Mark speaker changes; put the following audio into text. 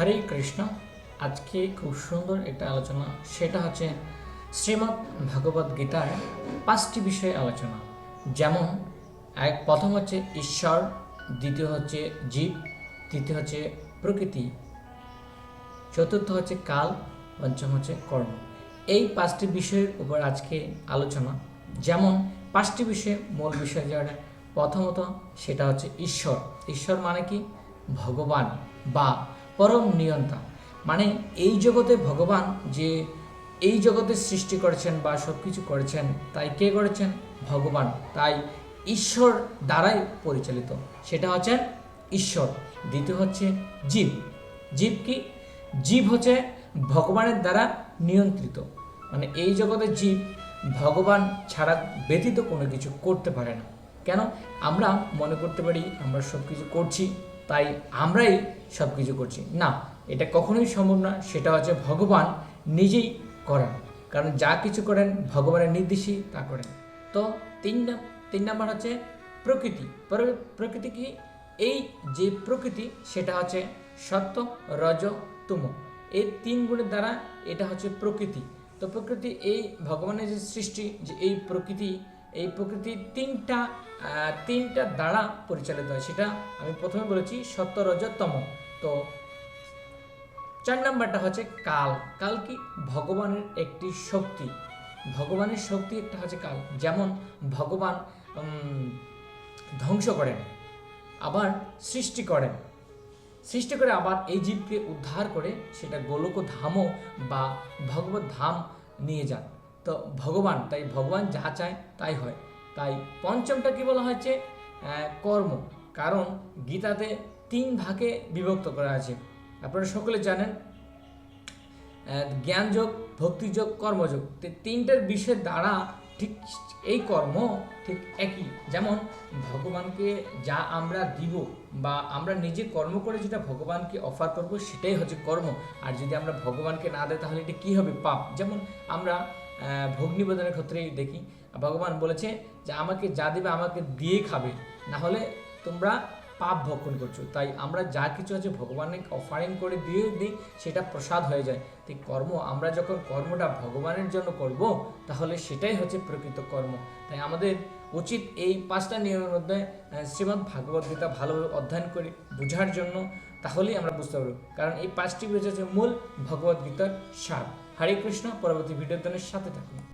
Speaker 1: হরে কৃষ্ণ। আজকে খুব সুন্দর একটা আলোচনা। সেটা হচ্ছে শ্রীমদ্ ভগবদ গীতার পাঁচটি বিষয়ে আলোচনা। যেমন, এক, প্রথম হচ্ছে ঈশ্বর, দ্বিতীয় হচ্ছে জীব, তৃতীয় হচ্ছে প্রকৃতি, চতুর্থ হচ্ছে কাল, পঞ্চম হচ্ছে কর্ম। এই পাঁচটি বিষয়ের উপর আজকে আলোচনা। যেমন, পাঁচটি বিষয়ে মূল বিষয় যেটা, প্রথমত সেটা হচ্ছে ঈশ্বর। ঈশ্বর মানে কি? ভগবান বা পরম নিয়ন্তা। মানে এই জগতে ভগবান যে এই জগতে সৃষ্টি করেছেন বা সব কিছু করেছেন, তাই কে করেছেন? ভগবান। তাই ঈশ্বর দ্বারাই পরিচালিত। সেটা হচ্ছে ঈশ্বর। দ্বিতীয় হচ্ছে জীব। জীব কি? জীব হচ্ছে ভগবানের দ্বারা নিয়ন্ত্রিত। মানে এই জগতে জীব ভগবান ছাড়া ব্যতীত কোনো কিছু করতে পারে না। কেন? আমরা মনে করতে পারি আমরা সব কিছু করছি। তাই আমরাই সব কিছু করছি। না, এটা কখনোই সম্ভব না, সেটা হচ্ছে ভগবান নিজেই করেন। কারণ যা কিছু করেন, ভগবানের নির্দেশই তা করেন। তো তিন তিন নাম্বার হচ্ছে প্রকৃতি। প্রকৃতি কি? এই যে প্রকৃতি, সেটা হচ্ছে সত্য, রজ, তুম। এই তিন গুণের দ্বারা এটা হচ্ছে প্রকৃতি। তো প্রকৃতি এই ভগবানের যে সৃষ্টি, যে এই প্রকৃতি এই প্রকৃতি তিনটা তিনটা দ্বারা পরিচালিত হয়। সেটা আমি প্রথমে বলেছি সত্য রজ তম তো চার নাম্বারটা হচ্ছে কাল। কাল কি ভগবানের একটি শক্তি। ভগবানের শক্তি একটা হচ্ছে কাল। যেমন ভগবান ধ্বংস করেন, আবার সৃষ্টি করেন। সৃষ্টি করে আবার এই জীবকে উদ্ধার করে সেটা গোলক ধামও বা ভগবত ধাম নিয়ে যান। তো ভগবান, তাই ভগবান যা চায় তাই হয়। তাই পঞ্চমটা কি বলা হয়েছে? কর্ম। কারণ গীতাতে তিন ভাগে বিভক্ত করা আছে। আপনারা সকলে জানেন জ্ঞানযোগ, ভক্তিযোগ, কর্মযোগ। তো তিনটার বিষয়ের দ্বারা ঠিক এই কর্ম ঠিক একই। যেমন ভগবানকে যা আমরা দিব বা আমরা নিজে কর্ম করে যেটা ভগবানকে অফার করব, সেটাই হচ্ছে কর্ম। আর যদি আমরা ভগবানকে না দেয় তাহলে এটা কী হবে? পাপ। যেমন আমরা ভোগ নিবেদনের ক্ষেত্রেই দেখি। ভগবান বলেছে যে, আমাকে যা দেবে আমাকে দিয়ে খাবে। না হলে তোমরা পাপ ভক্ষণ করছ। তাই আমরা যা কিছু আছে ভগবানের অফারিং করে দিয়ে দিই, সেটা প্রসাদ হয়ে যায়। তাই কর্ম, আমরা যখন কর্মটা ভগবানের জন্য করব, তাহলে সেটাই হচ্ছে প্রকৃত কর্ম। তাই আমাদের উচিত এই পাঁচটা নিয়মের মধ্যে শ্রীমদ্ ভাগবত গীতা ভালোভাবে অধ্যয়ন করে বোঝার জন্য, তাহলেই আমরা বুঝতে পারব। কারণ এই পাঁচটি বিষয় হচ্ছে মূল ভগবত গীতার সার। হরে কৃষ্ণ পরবর্তী ভিডিওর সাথে থাকুন।